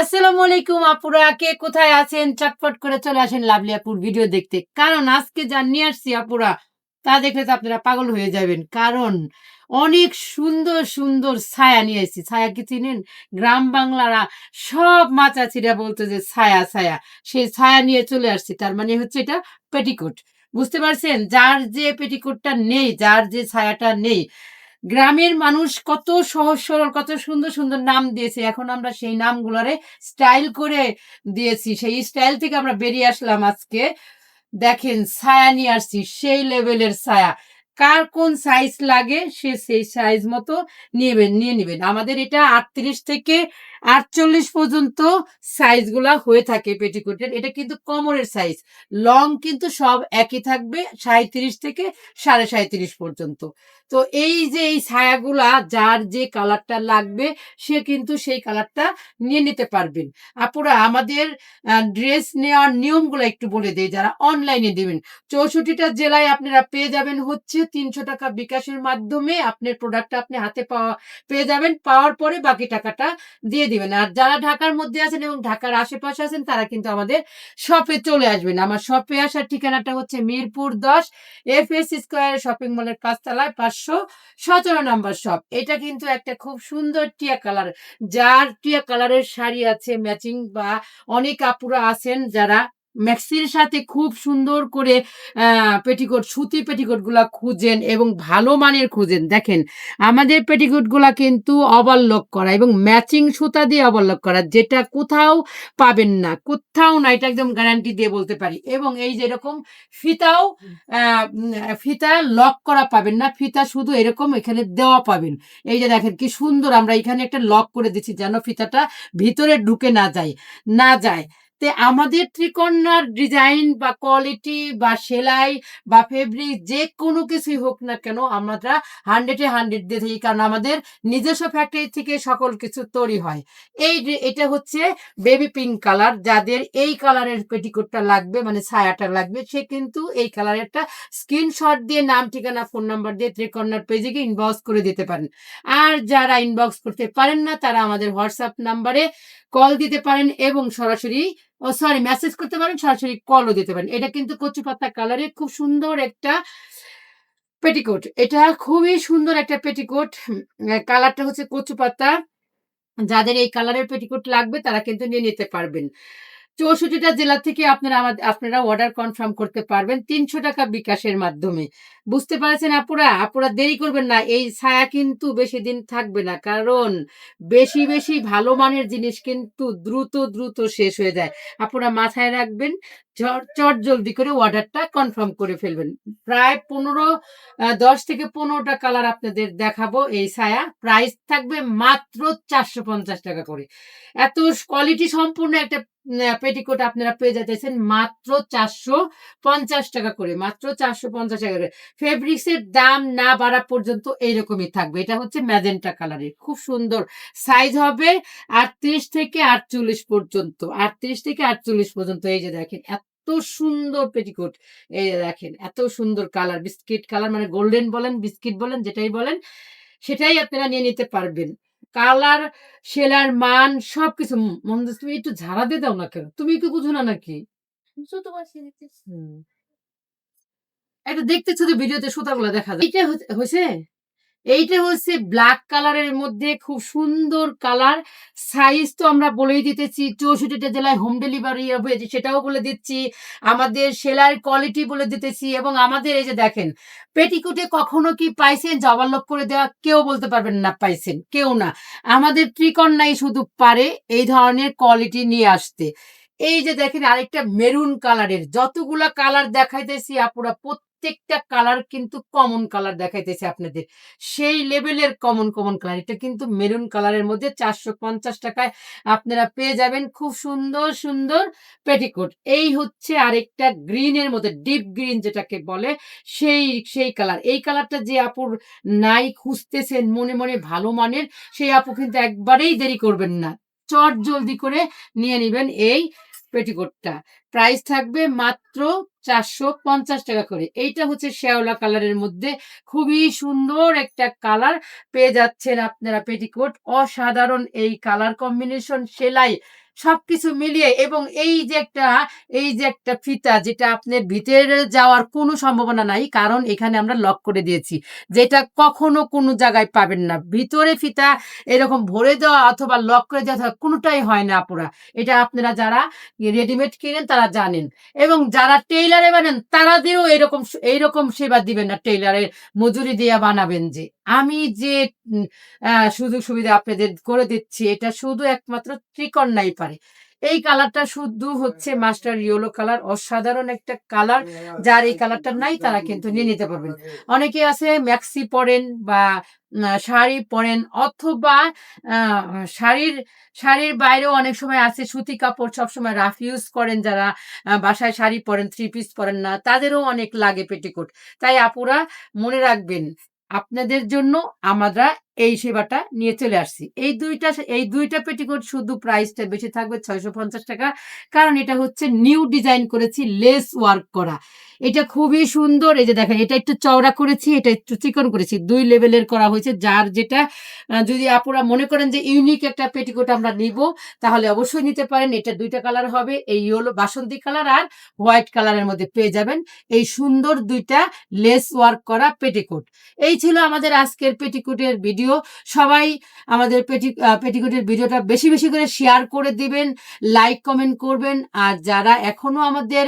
আসসালামু আলাইকুম আপুরা, কে কোথায় আছেন? চটপট করে চলে আসেন লাভলি আপুর ভিডিও দেখতে। কারণ আজকে যা নিয়ে আসছি আপুরা, তা দেখলে তো আপনারা পাগল হয়ে যাবেন। কারণ অনেক সুন্দর সুন্দর ছায়া নিয়ে এসেছি। ছায়া কি চিনেন? গ্রাম বাংলারা সব মাচাচিরা বলতো যে ছায়া ছায়া। সেই ছায়া নিয়ে চলে আসছি। তার মানে হচ্ছে এটা পেটিকোট। বুঝতে পারছেন? যার যে পেটিকোটটা নেই, যার যে ছায়াটা নেই গ্রামের মানুষ কত সহজ সরল, কত সুন্দর সুন্দর নাম দিয়েছে। এখন আমরা সেই নামগুলোরে স্টাইল করে দিয়েছি। সেই স্টাইল থেকে আমরা বেরিয়ে আসলাম আজকে। দেখেন, ছায়া নিয়ে আসছি, সেই লেভেলের ছায়া। কার কোন সাইজ লাগে, সে সেই সাইজ মতো নেবেন, নিয়ে নেবেন। আমাদের এটা আটত্রিশ থেকে আটচল্লিশ পর্যন্ত সাইজগুলা হয়ে থাকে পেটিকোটের। এটা কিন্তু কোমরের সাইজ লং কিন্তু সব একই থাকবে সাঁত্রিশ থেকে সাড়ে সাঁত্রিশ পর্যন্ত। তো এই যে এই ছায়াগুলা, যার যে কালারটা লাগবে, সে কিন্তু সেই কালারটা নিয়ে নিতে পারবেন। আপুরা, আমাদের ড্রেস নেওয়ার নিয়মগুলো একটু বলে দেই, যারা অনলাইনে দেবেন। চৌষট্টিটা জেলায় আপনারা পেয়ে যাবেন হচ্ছে তিনশো টাকা বিকাশের মাধ্যমে আপনার প্রোডাক্টটা আপনি হাতে পাওয়া, পেয়ে যাবেন। পাওয়ার পরে বাকি টাকাটা দিয়ে দিবেন। আর যারা ঢাকার মধ্যে আছেন এবং ঢাকার আশেপাশে আছেন, তারা কিন্তু আমাদের শপে চলে আসবেন। আমার শপে আসার ঠিকানাটা হচ্ছে মিরপুর দশ এফ এস স্কোয়ার শপিং মলের পাঁচতলায় পাঁচশো সতেরো নাম্বার শপ এটা কিন্তু একটা খুব সুন্দর টিয়া কালার যার টিয়া কালারের শাড়ি আছে ম্যাচিং বা অনেক আপুরা আছেন যারা ম্যাক্সির সাথে খুব সুন্দর করে পেটিকোট সুতি পেটিকোটগুলা খুঁজেন এবং ভালো মানের খুঁজেন। দেখেন, আমাদের পেটিকোটগুলা কিন্তু ওভারলক করা এবং ম্যাচিং সুতা দিয়ে ওভারলক করা, যেটা কোথাও পাবেন না, কোথাও না, এটা একদম গ্যারান্টি দিয়ে বলতে পারি। এবং এই যেরকম ফিতাও ফিতা লক করা পাবেন না, ফিতা শুধু এরকম এখানে দেওয়া পাবেন। এই যে দেখেন, কি সুন্দর, আমরা এখানে একটা লক করে দিচ্ছি যেন ফিতাটা ভিতরে ঢুকে না যায় না যায়। তে আমাদের ত্রিকন্যার ডিজাইন বা কোয়ালিটি বা সেলাই বা ফেব্রিক যে কোনো কিছুই হোক না কেন আমরা হান্ড্রেডে হান্ড্রেড দিয়ে থাকি, কারণ আমাদের নিজস্ব ফ্যাক্টরি থেকে সকল কিছু তৈরি হয়। এই এটা হচ্ছে বেবি পিঙ্ক কালার যাদের এই কালারের পেটিকোটটা লাগবে মানে ছায়াটা লাগবে, সে কিন্তু এই কালারের একটা স্ক্রিনশট দিয়ে নাম, ঠিকানা ফোন নাম্বার দিয়ে ত্রিকন্যার পেজে গিয়ে ইনবক্স করে দিতে পারেন। আর যারা ইনবক্স করতে পারেন না, তারা আমাদের হোয়াটসঅ্যাপ নাম্বারে কল দিতে পারেন এবং সরাসরি ও সরি মেসেজ করতে পারেন, সরাসরি কলও দিতে পারেন। এটা কিন্তু কচু পাতা কালারের খুব সুন্দর একটা পেটিকোট এটা খুবই সুন্দর একটা পেটিকোট কালারটা হচ্ছে কচু পাতা যাদের এই কালারের পেটিকোট লাগবে, তারা কিন্তু নিয়ে নিতে পারবেন। চৌষট্টিটা জেলা থেকে আপনারা আমাদের আপনারা অর্ডার কনফার্ম করতে পারবেন তিনশো টাকা বিকাশের মাধ্যমে। বুঝতে পারছেন আপুরা? আপুরা দেরি করবেন না, এই ছায়া কিন্তু বেশি দিন থাকবে না, কারণ বেশি বেশি ভালো মানের জিনিস কিন্তু দ্রুত দ্রুত শেষ হয়ে যায়। আপনারা মাথায় রাখবেন, চট জলদি করে অর্ডারটা কনফার্ম করে ফেলবেন। প্রায় পনেরো দশ থেকে পনেরোটা কালার আপনাদের দেখাবো এই ছায়া। প্রাইস থাকবে মাত্র চারশো পঞ্চাশ টাকা করে। এত কোয়ালিটি সম্পূর্ণ একটা পেটিকোট আপনারা পেয়ে যেতেছেন মাত্র চারশো পঞ্চাশ টাকা করে, মাত্র চারশো পঞ্চাশ টাকা করে। ফেব্রিক্সের দাম না বাড়া পর্যন্ত এইরকমই থাকবে। এটা হচ্ছে ম্যাজেন্টা কালারের, খুব সুন্দর। সাইজ হবে আটত্রিশ থেকে আটচল্লিশ পর্যন্ত, আটত্রিশ থেকে আটচল্লিশ পর্যন্ত। এই যে দেখেন, এত সুন্দর পেটিকোট এই দেখেন, এত সুন্দর কালার, বিস্কিট কালার মানে গোল্ডেন বলেন, বিস্কিট বলেন, যেটাই বলেন, সেটাই আপনারা নিয়ে নিতে পারবেন। কালার সেলার মান সবকিছু মমতাজ তুমি একটু ঝাড়া দিয়ে দাও না কেন? তুমি কি বুঝো না নাকি? এটা দেখতেছো। তো ভিডিওতে সুতাগুলো দেখা যায়। এটা হয়েছে এইটা হচ্ছে ব্ল্যাক কালারের মধ্যে খুব সুন্দর কালার সাইজ তো আমরা বলেই দিতেছি, চৌষট্টিটা জেলায় হোম ডেলিভারি হয়েছে, সেটাও বলে দিচ্ছি। আমাদের সেলাইয়ের কোয়ালিটি বলে দিতেছি এবং আমাদের এই যে দেখেন, পেটিকুটে কখনো কি পাইছেন? জবালক করে দেওয়া কেউ বলতে পারবেন না, পাইছেন, কেউ না। আমাদের ত্রিকন্যাই শুধু পারে এই ধরনের কোয়ালিটি নিয়ে আসতে। এই যে দেখেন আরেকটা মেরুন কালারের যতগুলা কালার দেখাইতেছি আপুরা প্রত্যেকটা কালার কিন্তু কমন কালার দেখাইতেছে আপনাদের। সেই লেভেলের কমন কমন কালার এটা কিন্তু মেরুন কালারের মধ্যে চারশো পঞ্চাশ টাকায় আপনারা পেয়ে যাবেন খুব সুন্দর সুন্দর পেটিকোট এই হচ্ছে আরেকটা গ্রিনের মধ্যে ডিপ গ্রিন যেটাকে বলে, সেই সেই কালার এই কালারটা যে আপুর নাই খুঁজতেছেন মনে মনে ভালো মানের, সেই আপু কিন্তু একবারেই দেরি করবেন না। চট জলদি করে নিয়ে নেবেন এই পেটিকোটটা প্রাইস থাকবে মাত্র চারশো পঞ্চাশ টাকা করে। এইটা হচ্ছে শ্যাওলা কালারের মধ্যে খুবই সুন্দর একটা কালার পেয়ে যাচ্ছেন আপনারা পেটিকোট। অসাধারণ এই কালার কম্বিনেশন সেলাই। সবকিছু মিলিয়ে এবং এই যে একটা, এই যে একটা ফিতা যেটা আপনার ভিতরে যাওয়ার কোনো সম্ভাবনা নাই, কারণ এখানে আমরা লক করে দিয়েছি। যেটা কখনো কোনো জায়গায় পাবেন না। ভিতরে ফিতা এরকম ভরে দেওয়া অথবা লক করে দেওয়া কোনোটাই হয় না আপুরা এটা আপনারা যারা রেডিমেড কিনেন তারা জানেন। এবং যারা টেইলারে বানান, তারাদেরও এরকম এইরকম সেবা দিবেন না টেইলারের মজুরি দিয়ে বানাবেন যে। আমি যে সুযোগ সুবিধা আপনাদের করে দিচ্ছি, এটা শুধু একমাত্র ত্রিকন্যাই পারে। এই কালারটা শুধু হচ্ছে মাস্টার ইয়েলো কালার, অসাধারণ একটা কালার, যার এই কালারটা নাই তারা কিন্তু নিয়ে নিতে পারবেন। অনেকে আছে ম্যাক্সি পরেন বা শাড়ি পরেন অথবা শাড়ির শাড়ির বাইরেও অনেক সময় আছে সুতি কাপড় সবসময় রাফ ইউজ করেন যারা বাসায় শাড়ি পরেন, থ্রি পিস পরেন না, তাদেরও অনেক লাগে পেটিকোট। তাই আপুরা মনে রাখবেন আপনাদের জন্য আমরা এই সেবাটা নিয়ে চলে আসছি। এই দুইটা এই দুইটা পেটিকোট শুধু প্রাইসটা বেশি থাকবে ছয়শো পঞ্চাশ টাকা। কারণ এটা হচ্ছে নিউ ডিজাইন করেছি, লেস ওয়ার্ক করা। এটা খুবই সুন্দর। এই যে দেখেন, এটা একটু চওড়া করেছি, এটা একটু চিকন করেছি। দুই লেভেলের করা হয়েছে, যার যেটা যদি আপুরা মনে করেন যে ইউনিক একটা পেটিকোট আমরা নিব, তাহলে অবশ্যই নিতে পারেন। এটা দুইটা কালার হবে, এই হলো বাসন্তী কালার আর হোয়াইট কালারের মধ্যে পেয়ে যাবেন। এই সুন্দর দুইটা লেস ওয়ার্ক করা পেটিকোট। এই ছিল আমাদের আজকের পেটিকোটের ভিডিও। সবাই আমাদের পেটি পেটিকোটের ভিডিওটা বেশি বেশি করে শেয়ার করে দিবেন লাইক কমেন্ট করবেন, আর যারা এখনও আমাদের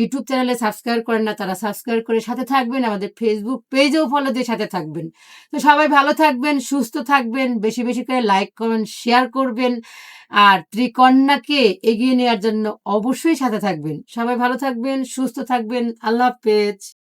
ইউটিউব চ্যানেলে সাবস্ক্রাইব করেন না, তারা সাবস্ক্রাইব করে সাথে থাকবেন, আমাদের ফেসবুক পেজেও ফলো দিয়ে সাথে থাকবেন। তো সবাই ভালো থাকবেন, সুস্থ থাকবেন, বেশি বেশি করে লাইক কমেন্ট শেয়ার করবেন, আর ত্রিকন্যাকে এগিয়ে নেওয়ার জন্য অবশ্যই সাথে থাকবেন। সবাই ভালো থাকবেন, সুস্থ থাকবেন, আল্লাহ হাফেজ।